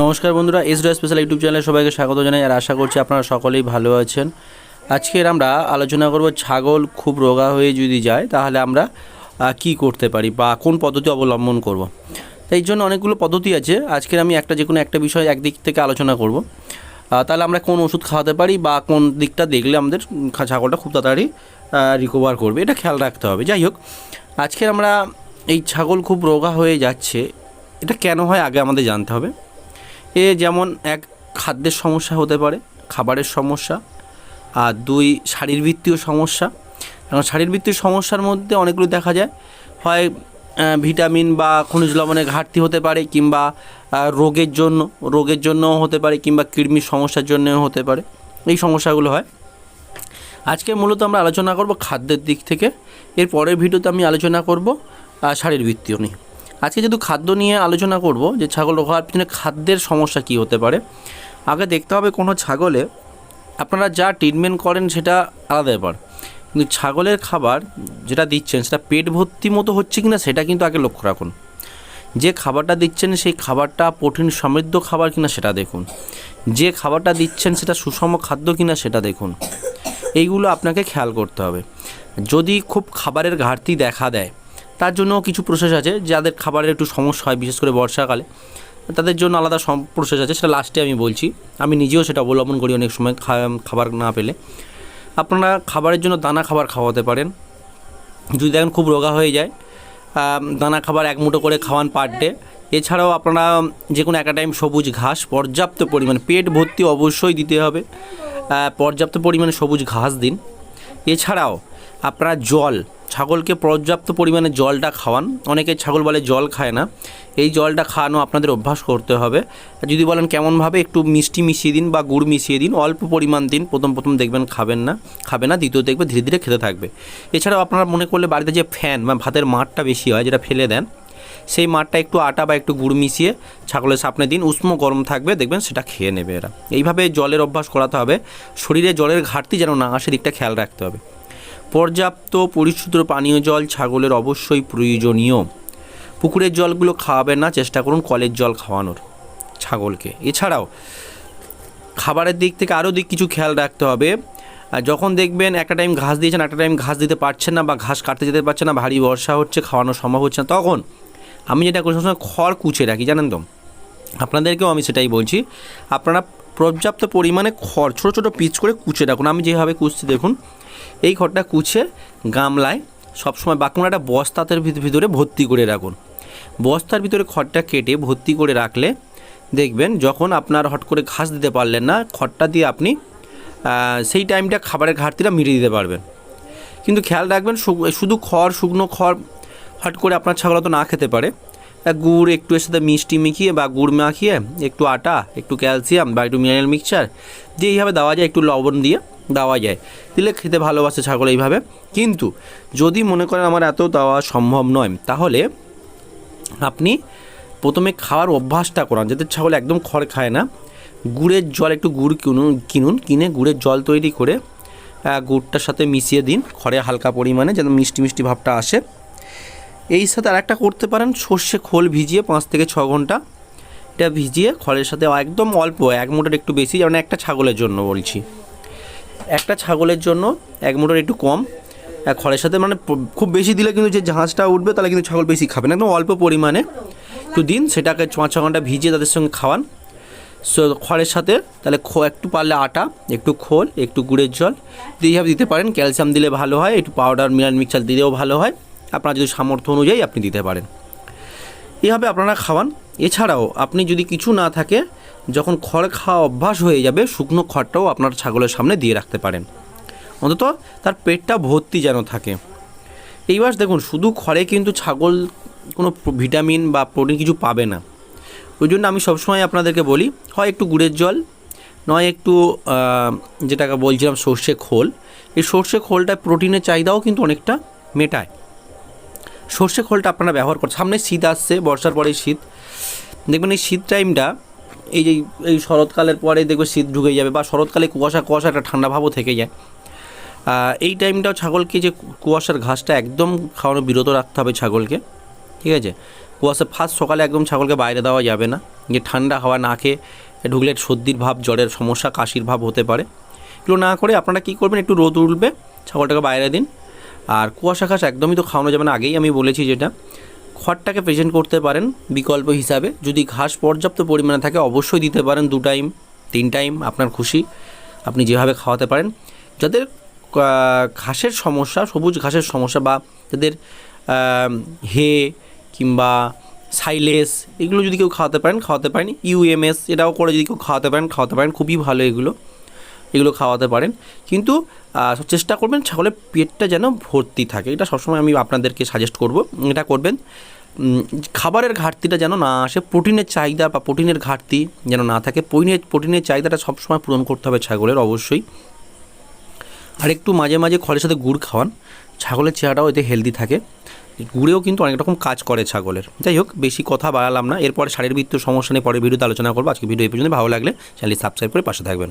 নমস্কার বন্ধুরা S do special YouTube চ্যানেলে সবাইকে স্বাগত জানাই আর আশা করছি আপনারা সকলেই ভালো আছেন। আজকের আমরা আলোচনা করব ছাগল খুব রোগা হয়ে যদি যায়, তাহলে আমরা কি করতে পারি বা কোন পদ্ধতি অবলম্বন করব। এই জন্য অনেকগুলো পদ্ধতি আছে। আজকের আমি একটা যে কোনো একটা বিষয় একদিক থেকে আলোচনা করব। তাহলে আমরা কোন ওষুধ খাওয়াতে পারি বা কোন দিকটা দেখলে আমাদের ছাগলটা খুব তাড়াতাড়ি রিকভার করবে। এটা খেয়াল রাখতে হবে। যাই হোক, আজকের আমরা এই ছাগল খুব রোগা হয়ে যাচ্ছে, এটা কেন হয় আগে আমাদের জানতে হবে। এ যেমন এক খাদ্যের সমস্যা হতে পারে, খাবারের সমস্যা, আর দুই শারীরবৃত্তীয় সমস্যা। এখন শারীরবৃত্তীয় সমস্যার মধ্যে অনেকগুলো দেখা যায়। হয় ভিটামিন বা খনিজ লবণের ঘাটতি হতে পারে কিংবা রোগের জন্য, রোগের জন্যও হতে পারে কিংবা কৃমির সমস্যার জন্যও হতে পারে। এই সমস্যাগুলো হয়। আজকে মূলত আমরা আলোচনা করব খাদ্যের দিক থেকে। এর পরের ভিডিওতে আমি আলোচনা করব শারীরবৃত্তীয় নিয়ে। আজকে যেহেতু খাদ্য নিয়ে আলোচনা করব, যে ছাগল রোগ হওয়ার পিছনে খাদ্যের সমস্যা কী হতে পারে, আগে দেখতে হবে কোনো ছাগলে আপনারা যা ট্রিটমেন্ট করেন সেটা আলাদা ব্যাপার। কিন্তু ছাগলের খাবার যেটা দিচ্ছেন, সেটা পেট ভর্তি মতো হচ্ছে কি না সেটা কিন্তু আগে লক্ষ্য রাখুন। যে খাবারটা দিচ্ছেন, সেই খাবারটা প্রোটিন সমৃদ্ধ খাবার কিনা সেটা দেখুন। যে খাবারটা দিচ্ছেন, সেটা সুষম খাদ্য কিনা সেটা দেখুন। এইগুলো আপনাকে খেয়াল করতে হবে। যদি খুব খাবারের ঘাটতি দেখা দেয় তার জন্য কিছু প্রসেস আছে, যাদের খাবারের একটু সমস্যা হয়, বিশেষ করে বর্ষাকালে। তাদের জন্য আলাদা প্রসেস আছে, সেটা লাস্টে আমি বলছি। আমি নিজেও সেটা অবলম্বন করি অনেক সময় খাবার না পেলে। আপনারা খাবারের জন্য দানা খাবার খাওয়াতে পারেন। যদি দেখেন খুব রোগা হয়ে যায় দানা খাবার এক মুঠো করে খাওয়ান পার ডে এছাড়াও আপনারা যে কোনো একটা টাইম সবুজ ঘাস, পর্যাপ্ত পরিমাণে পেট ভর্তি অবশ্যই দিতে হবে। পর্যাপ্ত পরিমাণে সবুজ ঘাস দিন। এছাড়াও আপনারা জল ছাগলকে পর্যাপ্ত পরিমাণে জলটা খাওয়ান। অনেকে ছাগল বলে জল খায় না। এই জলটা খাওয়ানো আপনাদের অভ্যাস করতে হবে। আর যদি বলেন কেমনভাবে একটু মিষ্টি মিশিয়ে দিন বা গুড় মিশিয়ে দিন, অল্প পরিমাণ দিন, প্রথম প্রথম দেখবেন খাবেন না, খাবে না, দ্বিতীয় দেখবে ধীরে ধীরে খেতে থাকবে। এছাড়াও আপনারা মনে করলে বাড়িতে যে ফ্যান বা ভাতের মাঠটা বেশি হয়, যেটা ফেলে দেন, সেই মাঠটা একটু আটা বা একটু গুড় মিশিয়ে ছাগলের সামনে দিন, উষ্ণ গরম থাকবে, দেখবেন সেটা খেয়ে নেবে এরা। এইভাবে জলের অভ্যাস করাতে হবে। শরীরে জলের ঘাটতি যেন না আসে, দিকটা খেয়াল রাখতে হবে। পর্যাপ্ত পরিশুদ্ধ পানীয় জল ছাগলের অবশ্যই প্রয়োজনীয়। পুকুরের জলগুলো খাওয়াবেন না, চেষ্টা করুন কলের জল খাওয়ানোর ছাগলকে। এছাড়াও খাবারের দিক থেকে আরও দিক কিছু খেয়াল রাখতে হবে। যখন দেখবেন একটা টাইম ঘাস দিয়েছেন, একটা টাইম ঘাস দিতে পারছেন না বা ঘাস কাটতে যেতে পারছেন না, ভারী বর্ষা হচ্ছে, খাওয়ানো সম্ভব হচ্ছে না, তখন আমি যেটা করি, সবসময় খড় কুচে রাখি, জানেন তো? আপনাদেরকেও আমি সেটাই বলছি। আপনারা পর্যাপ্ত পরিমাণে খড়, ছোটো ছোটো পিচ করে কুচে রাখুন। আমি যেভাবে কুচছি, দেখুন, এই খড়টা কুচে গামলায় সবসময় বা কোনো একটা বস্তাতের ভিত- ভিতরে ভর্তি করে রাখুন। বস্তার ভিতরে খড়টা কেটে ভর্তি করে রাখলে দেখবেন, যখন আপনার হট করে ঘাস দিতে পারলেন না, খড়টা দিয়ে আপনি সেই টাইমটা খাবারের ঘাটতিটা মিটিয়ে দিতে পারবেন। কিন্তু খেয়াল রাখবেন শুধু খড়, শুকনো খড় হট করে আপনার ছাগল তো না খেতে পারে। গুড় একটু এর সাথে মিষ্টি মিখিয়ে বা গুড় মাখিয়ে একটু আটা, একটু ক্যালসিয়াম বা একটু মিনারেল মিক্সচার দিয়ে এইভাবে দেওয়া যায় একটু লবণ দিয়ে দেওয়া যায়। দিলে খেতে ভালোবাসে ছাগল এইভাবে। কিন্তু যদি মনে করেন আমার এত দেওয়া সম্ভব নয়, তাহলে আপনি প্রথমে খাওয়ার অভ্যাসটা করান যাতে ছাগল একদম খড় খায় না। গুড়ের জল একটু গুড় কিনুন কিনুন, কিনে গুড়ের জল তৈরি করে গুড়টার সাথে মিশিয়ে দিন। খড়ে হালকা পরিমাণে যেন মিষ্টি মিষ্টি ভাবটা আসে। এই সাথে আরেকটা করতে পারেন, সর্ষে খোল ভিজিয়ে পাঁচ থেকে ছ ঘণ্টা। এটা ভিজিয়ে খড়ের সাথে একদম অল্প, এক মুঠোর একটু বেশি, যেমন একটা ছাগলের জন্য বলছি। একটা ছাগলের জন্য এক মোটর একটু কম। খড়ের সাথে মানে খুব বেশি দিলে কিন্তু যে ঝাঁঝটা উঠবে, তাহলে কিন্তু ছাগল বেশি খাবে না, একদম অল্প পরিমাণে। একটু দিন, সেটাকে পাঁচ ছ ঘণ্টা ভিজিয়ে তাদের সঙ্গে খাওয়ান। সো খড়ের সাথে তাহলে খো, একটু পারলে আটা, একটু খোল, একটু গুড়ের জল, দিয়ে দিতে পারেন। ক্যালসিয়াম দিলে ভালো হয়, একটু পাউডার, মিনারেল মিক্সচার দিলেও ভালো হয়। আপনার যদি সামর্থ্য অনুযায়ী আপনি দিতে পারেন। এভাবে আপনারা খাওয়ান। এছাড়াও আপনি যদি কিছু না থাকে, যখন খড় খাওয়া অভ্যাস হয়ে যাবে, শুকনো খড়টাও আপনার ছাগলের সামনে দিয়ে রাখতে পারেন। অন্তত তার পেটটা ভর্তি যেন থাকে। এইবার দেখুন, শুধু খড়ে কিন্তু ছাগল কোনো ভিটামিন বা প্রোটিন কিছু পাবে না। ওই জন্য আমি সবসময় আপনাদেরকে বলি, হয় একটু গুড়ের জল, নয় একটু যেটাকে বলছিলাম সর্ষে খোল। এই সর্ষে খোলটা প্রোটিনের চাহিদাও কিন্তু অনেকটা মেটায়। সর্ষে খোলটা আপনারা ব্যবহার করছেন সামনে শীত আসছে, বর্ষার পরে শীত। দেখবেন এই শীত টাইমটা, এই যে, এই শরৎকালের পরে দেখবে শীত ঢুকে যাবে বা শরৎকালে কুয়াশা কুয়াশা একটা ঠান্ডা ভাবও থেকে যায়। এই টাইমটাও ছাগলকে যে কুয়াশার ঘাসটা একদম খাওয়ানো বিরত রাখতে হবে ছাগলকে, ঠিক আছে? কুয়াশা ফার্স্ট সকালে একদম ছাগলকে বাইরে দেওয়া যাবে না। যে ঠান্ডা হাওয়া না খেয়ে ঢুকলে সর্দির ভাব, জ্বরের সমস্যা, কাশির ভাব হতে পারে। এগুলো না করে আপনারা কী করবেন, একটু রোদ উঠবে, ছাগলটাকে বাইরে দিন। আর কুয়াশা ঘাস একদমই তো খাওয়ানো যাবে না, আগেই আমি বলেছি যেটা। খড়টাকে প্রেজেন্ট করতে পারেন বিকল্প হিসাবে। যদি ঘাস পর্যাপ্ত পরিমাণে থাকে, অবশ্যই দিতে পারেন দু টাইম তিন টাইম আপনার খুশি। আপনি যেভাবে খাওয়াতে পারেন। যাদের ঘাসের সমস্যা, সবুজ ঘাসের সমস্যা বা যাদের হে কিংবা সাইলেস, এগুলো যদি কেউ খাওয়াতে পারেন খাওয়াতে পারেন। ইউএমএস এটাও করে যদি কেউ খাওয়াতে পারেন খাওয়াতে পারেন, খুবই ভালো এগুলো। এগুলো খাওয়াতে পারেন। কিন্তু চেষ্টা করবেন ছাগলের পেটটা যেন ভর্তি থাকে। এটা সবসময় আমি আপনাদেরকে সাজেস্ট করব। এটা করবেন খাবারের ঘাটতিটা যেন না আসে, প্রোটিনের চাহিদা বা প্রোটিনের ঘাটতি যেন না থাকে। প্রোটিনের প্রোটিনের চাহিদাটা সবসময় পূরণ করতে হবে ছাগলের অবশ্যই। আর একটু মাঝে মাঝে খড়ের সাথে গুড় খাওয়ান। ছাগলের চেহারাটাও এতে হেলদি থাকে। গুড়েও কিন্তু অনেক রকম কাজ করে ছাগলের। যাই হোক, বেশি কথা বাড়ালাম না। এরপরে শারীরবৃত্ত সমস্যা নিয়ে পরে ভিডিওতে আলোচনা করব। আজকে ভিডিও এই পর্যন্ত ভালো লাগলে চ্যানেলটি সাবস্ক্রাইব করে পাশে থাকবেন।